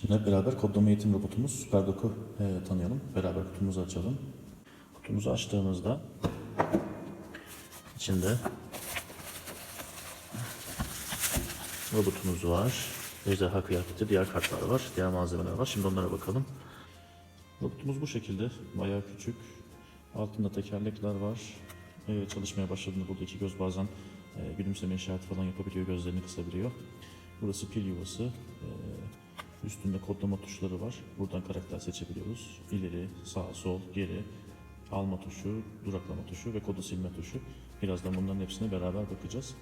Şimdi hep beraber kodlama eğitim robotumuz SuperDoc'u e, tanıyalım. Beraber kutumuzu açalım. Kutumuzu açtığımızda içinde robotumuz var. Ejderha kıyafeti, diğer kartlar var, diğer malzemeler var. Şimdi onlara bakalım. Robotumuz bu şekilde. Bayağı küçük. Altında tekerlekler var. Ee, çalışmaya başladığında burada iki göz bazen e, gülümseme işareti falan yapabiliyor, gözlerini kısabiliyor. Burası pil yuvası. Ee, üstünde kodlama tuşları var. Buradan karakter seçebiliyoruz. İleri, sağ, sol, geri, alma tuşu, duraklama tuşu ve kodu silme tuşu. Birazdan bunların hepsine beraber bakacağız.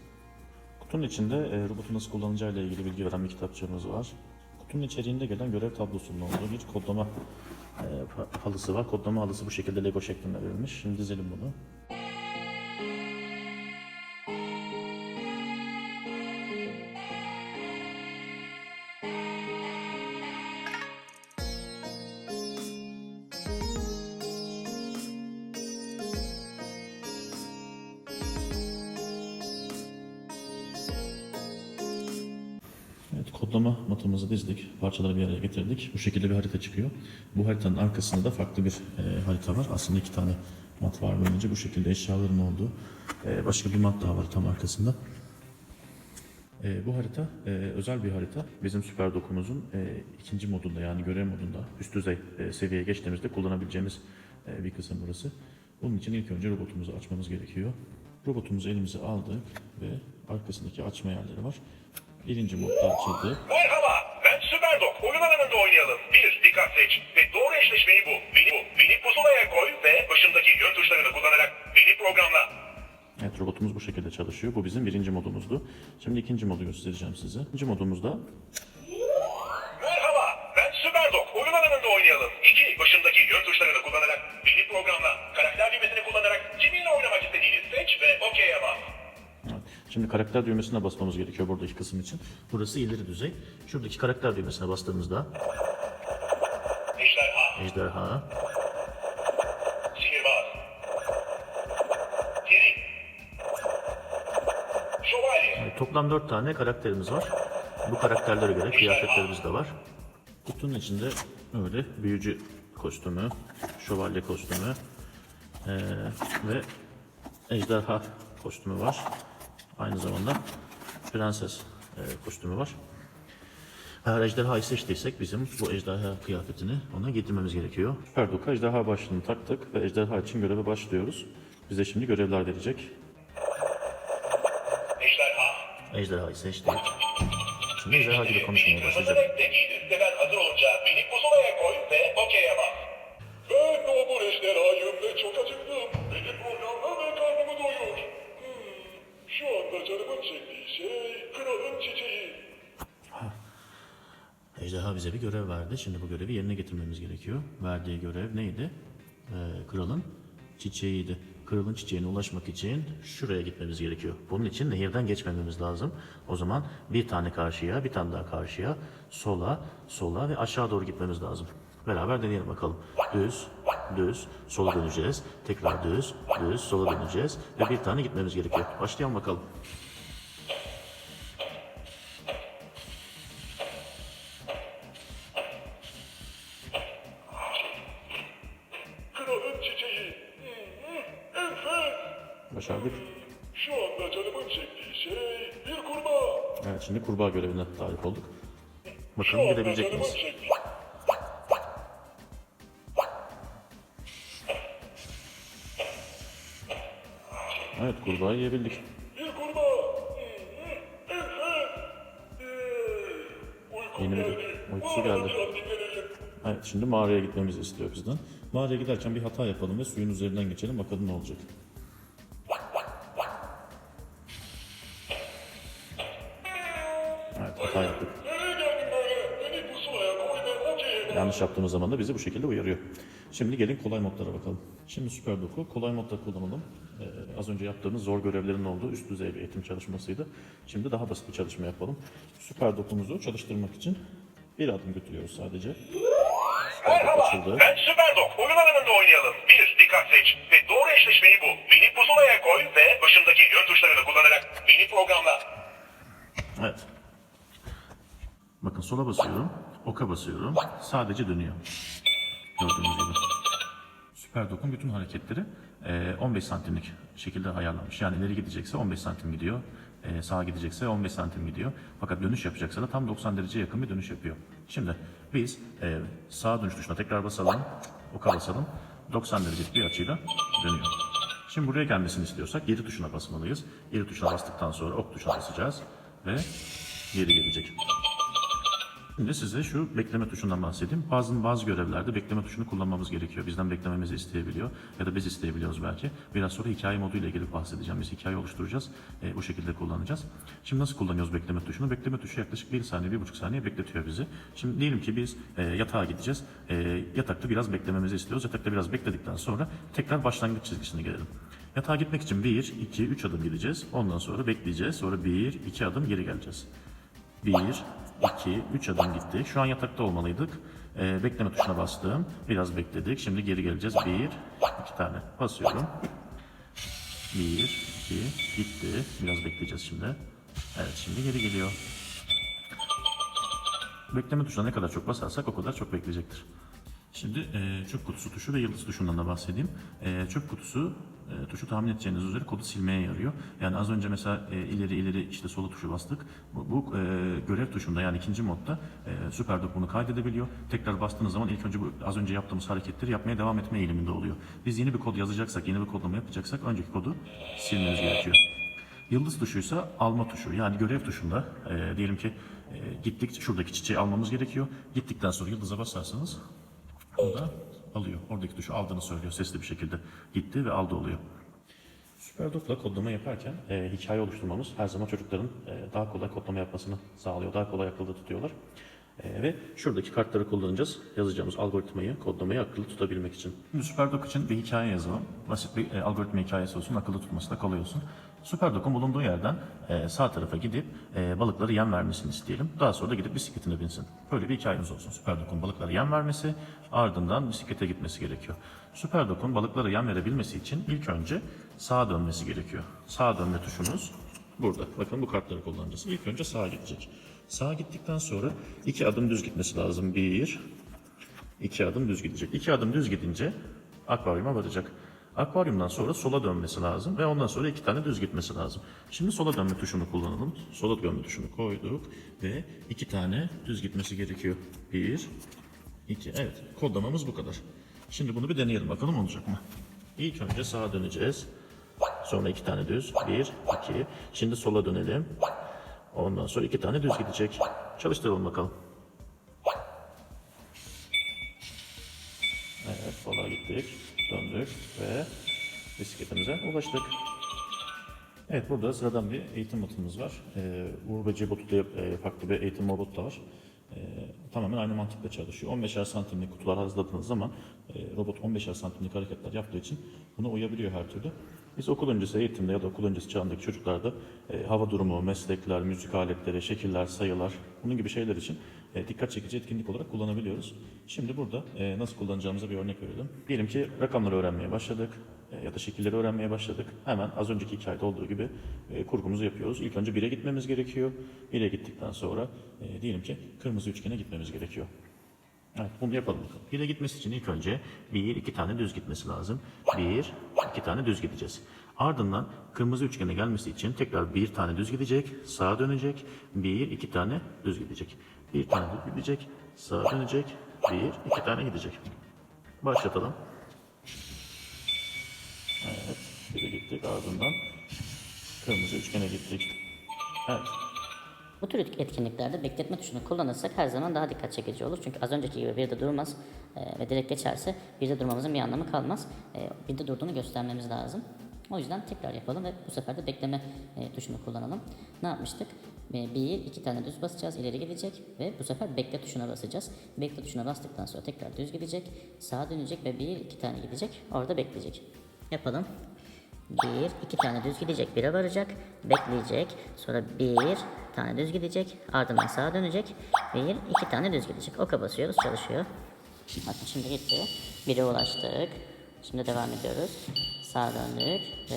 Kutunun içinde e, robotu nasıl kullanacağı ile ilgili bilgi veren bir kitapçığımız var. Kutunun içeriğinde gelen görev tablosunun olduğu bir kodlama e, ha- halısı var. Kodlama halısı bu şekilde Lego şeklinde verilmiş. Şimdi dizelim bunu. Evet, kodlama matımızı dizdik, parçaları bir araya getirdik. Bu şekilde bir harita çıkıyor. Bu haritanın arkasında da farklı bir e, harita var. Aslında iki tane mat var böylece. Bu şekilde eşyaların olduğu e, başka bir mat daha var tam arkasında. E, bu harita e, özel bir harita. Bizim süper dokumuzun e, ikinci modunda yani görev modunda üst düzey e, seviyeye geçtiğimizde kullanabileceğimiz e, bir kısım burası. Bunun için ilk önce robotumuzu açmamız gerekiyor. Robotumuzu elimize aldık ve arkasındaki açma yerleri var. Birinci modda açıldı. Merhaba, ben Süperdok. Oyun alanında oynayalım. Bir, dikkat seç ve doğru eşleşmeyi bul. Beni bul. Beni pusulaya koy ve başındaki yön tuşlarını kullanarak beni programla. Evet robotumuz bu şekilde çalışıyor. Bu bizim birinci modumuzdu. Şimdi ikinci modu göstereceğim size. İkinci modumuzda Merhaba, ben Süperdok. Oyun alanında oynayalım. İki, başındaki yön tuşlarını kullanarak beni programla. Karakter düğmesini kullanarak kiminle oynamak istediğini seç ve OK'ye bas. Şimdi karakter düğmesine basmamız gerekiyor buradaki kısım için. Burası ileri düzey. Şuradaki karakter düğmesine bastığımızda Ejderha, ejderha, sihirbaz, peri, şövalye, toplam 4 tane karakterimiz var. Bu karakterlere göre kıyafetlerimiz de var. Kutunun içinde öyle büyücü kostümü, şövalye kostümü eee, ve ejderha kostümü var. Aynı zamanda prenses eee, kostümü var. Eğer ejderhayı seçtiysek bizim bu ejderha kıyafetini ona getirmemiz gerekiyor. Süperdoka ejderha başlığını taktık ve ejderha için göreve başlıyoruz. Bize şimdi görevler verecek. ejderha. Ejderhayı seçtik. Şimdi ejderha gibi konuşmaya başlayacak. Hazır olunca beni pusulaya koy ve OK'ye bas. Ben obur ejderhayım ve çok acıktım. Canımın çektiği şey kralın çiçeği. Ejderha bize bir görev verdi. Şimdi bu görevi yerine getirmemiz gerekiyor. Verdiği görev neydi? Ee, kralın çiçeğiydi. Kralın çiçeğine ulaşmak için şuraya gitmemiz gerekiyor. Bunun için nehirden geçmememiz lazım. O zaman bir tane karşıya, bir tane daha karşıya, sola, sola ve aşağı doğru gitmemiz lazım. Beraber deneyelim bakalım. Düz, düz, sola döneceğiz. Tekrar düz, düz, sola döneceğiz. Ve bir tane gitmemiz gerekiyor. Başlayalım bakalım. Başardık. Şu anda canımın çektiği şey bir kurbağa. Evet şimdi kurbağa görevine talip olduk. Bakalım gidebilecek miyiz? Evet yiyebildik. Kurbağa. Uykum Yeni bir uykusu geldi. Evet şimdi mağaraya gitmemizi istiyor bizden. Mağaraya giderken bir hata yapalım ve suyun üzerinden geçelim bakalım ne olacak. Evet hata yaptık. Yanlış yaptığımız zaman da bizi bu şekilde uyarıyor. Şimdi gelin kolay modlara bakalım. Şimdi süper doku kolay modda kullanalım. Ee, az önce yaptığımız zor görevlerin olduğu üst düzey bir eğitim çalışmasıydı. Şimdi daha basit bir çalışma yapalım. Süper dokumuzu çalıştırmak için bir adım götürüyoruz sadece. Süper dok açıldı. Ben Süperdok. Oyun alanında oynayalım. Bir, dikkat seç ve doğru eşleşmeyi bul. Beni pusulaya koy ve başındaki yön tuşlarını kullanarak beni programla. Evet. Bakın sola basıyorum. Oka basıyorum. Sadece dönüyor. Gördüğünüz gibi. Süper dokun bütün hareketleri e, 15 santimlik şekilde ayarlanmış. Yani ileri gidecekse 15 santim gidiyor. sağa gidecekse 15 santim gidiyor. Fakat dönüş yapacaksa da tam 90 dereceye yakın bir dönüş yapıyor. Şimdi biz sağa dönüş tuşuna tekrar basalım. Oka basalım. 90 derecelik bir açıyla dönüyor. Şimdi buraya gelmesini istiyorsak geri tuşuna basmalıyız. Geri tuşuna bastıktan sonra ok tuşuna basacağız ve geri gelecek. Şimdi size şu bekleme tuşundan bahsedeyim. Bazı bazı görevlerde bekleme tuşunu kullanmamız gerekiyor. Bizden beklememizi isteyebiliyor ya da biz isteyebiliyoruz belki. Biraz sonra hikaye modu ile ilgili bahsedeceğim. Biz hikaye oluşturacağız. E, bu şekilde kullanacağız. Şimdi nasıl kullanıyoruz bekleme tuşunu? Bekleme tuşu yaklaşık 1 saniye, 1,5 saniye bekletiyor bizi. Şimdi diyelim ki biz e, yatağa gideceğiz. E, yatakta biraz beklememizi istiyoruz. Yatakta biraz bekledikten sonra tekrar başlangıç çizgisine gelelim. Yatağa gitmek için 1, 2, 3 adım gideceğiz. Ondan sonra bekleyeceğiz. Sonra 1, 2 adım geri geleceğiz. 1, 2, 3 adım gitti. Şu an yatakta olmalıydık. Ee, bekleme tuşuna bastım. Biraz bekledik. Şimdi geri geleceğiz. 1, 2 tane basıyorum. 1, 2, gitti. Biraz bekleyeceğiz şimdi. Evet şimdi geri geliyor. Bekleme tuşuna ne kadar çok basarsak o kadar çok bekleyecektir. Şimdi e, çöp kutusu tuşu ve yıldız tuşundan da bahsedeyim. E, çöp kutusu e, tuşu tahmin edeceğiniz üzere kodu silmeye yarıyor. Yani az önce mesela e, ileri ileri işte sola tuşu bastık. Bu, bu e, görev tuşunda yani ikinci modda e, SuperDock bunu kaydedebiliyor. Tekrar bastığınız zaman ilk önce bu az önce yaptığımız hareketleri yapmaya devam etme eğiliminde oluyor. Biz yeni bir kod yazacaksak, yeni bir kodlama yapacaksak önceki kodu silmemiz gerekiyor. Yıldız tuşuysa alma tuşu. Yani görev tuşunda e, diyelim ki e, gittik şuradaki çiçeği almamız gerekiyor. Gittikten sonra yıldıza basarsanız o da alıyor. Oradaki tuşu aldığını söylüyor. Sesli bir şekilde gitti ve aldı oluyor. SuperDoc'la kodlama yaparken e, hikaye oluşturmamız her zaman çocukların e, daha kolay kodlama yapmasını sağlıyor. Daha kolay akılda tutuyorlar. E, ve şuradaki kartları kullanacağız. Yazacağımız algoritmayı, kodlamayı akıllı tutabilmek için. Şimdi SuperDoc için bir hikaye yazalım. Basit bir e, algoritma hikayesi olsun. Akılda tutması da kolay olsun. SuperDoc'un bulunduğu yerden e, sağ tarafa gidip e, balıkları yem vermesini isteyelim. Daha sonra da gidip bisikletine binsin. Böyle bir hikayemiz olsun. SuperDoc'un balıklara yem vermesi, ardından bisiklete gitmesi gerekiyor. SuperDoc'un balıklara yem verebilmesi için ilk önce sağa dönmesi gerekiyor. Sağa dönme tuşumuz burada. Bakın bu kartları kullanacağız. İlk önce sağa gidecek. Sağa gittikten sonra iki adım düz gitmesi lazım. Bir, iki adım düz gidecek. İki adım düz gidince akvaryuma varacak. Akvaryumdan sonra sola dönmesi lazım ve ondan sonra iki tane düz gitmesi lazım. Şimdi sola dönme tuşunu kullanalım. Sola dönme tuşunu koyduk ve iki tane düz gitmesi gerekiyor. Bir, iki. Evet, kodlamamız bu kadar. Şimdi bunu bir deneyelim bakalım olacak mı? İlk önce sağa döneceğiz. Sonra iki tane düz. Bir, iki. Şimdi sola dönelim. Ondan sonra iki tane düz gidecek. Çalıştıralım bakalım. Evet, sola gittik, döndük ve bisikletimize ulaştık. Evet, burada sıradan bir eğitim botumuz var. Ee, Uğur Böceği botu diye e, farklı bir eğitim robot da var. Ee, tamamen aynı mantıkla çalışıyor. 15'er santimlik kutular hazırladığınız zaman e, robot 15'er santimlik hareketler yaptığı için buna uyabiliyor her türlü. Biz okul öncesi eğitimde ya da okul öncesi çağındaki çocuklarda e, hava durumu, meslekler, müzik aletleri, şekiller, sayılar bunun gibi şeyler için e, dikkat çekici etkinlik olarak kullanabiliyoruz. Şimdi burada e, nasıl kullanacağımıza bir örnek verelim. Diyelim ki rakamları öğrenmeye başladık e, ya da şekilleri öğrenmeye başladık. Hemen az önceki hikayede olduğu gibi e, kurgumuzu yapıyoruz. İlk önce 1'e gitmemiz gerekiyor. 1'e gittikten sonra e, diyelim ki kırmızı üçgene gitmemiz gerekiyor. Evet bunu yapalım bakalım. 1'e gitmesi için ilk önce 1, 2 tane düz gitmesi lazım. 1, 2 tane düz gideceğiz. Ardından kırmızı üçgene gelmesi için tekrar bir tane düz gidecek, sağa dönecek, bir, iki tane düz gidecek. Bir tane düz gidecek, sağa dönecek, bir, iki tane gidecek. Başlatalım. Evet, biri gittik ardından kırmızı üçgene gittik. Evet, Bu tür etkinliklerde bekletme tuşunu kullanırsak her zaman daha dikkat çekici olur. Çünkü az önceki gibi bir de durmaz e, ve direkt geçerse bir de durmamızın bir anlamı kalmaz. E, bir de durduğunu göstermemiz lazım. O yüzden tekrar yapalım ve bu sefer de bekleme e, tuşunu kullanalım. Ne yapmıştık? E, bir, iki tane düz basacağız, ileri gidecek ve bu sefer bekle tuşuna basacağız. Bekle tuşuna bastıktan sonra tekrar düz gidecek, sağa dönecek ve bir, iki tane gidecek, orada bekleyecek. Yapalım. Bir, iki tane düz gidecek, bire varacak, bekleyecek, sonra bir tane düz gidecek, ardından sağa dönecek, bir, iki tane düz gidecek. Oka basıyoruz, çalışıyor. Bakın şimdi gitti, bire ulaştık. Şimdi devam ediyoruz. Sağa döndük ve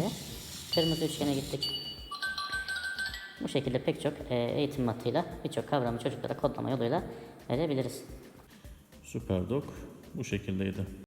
kırmızı üçgene gittik. Bu şekilde pek çok e, eğitim matıyla birçok kavramı çocuklara kodlama yoluyla verebiliriz. Süper Dok bu şekildeydi.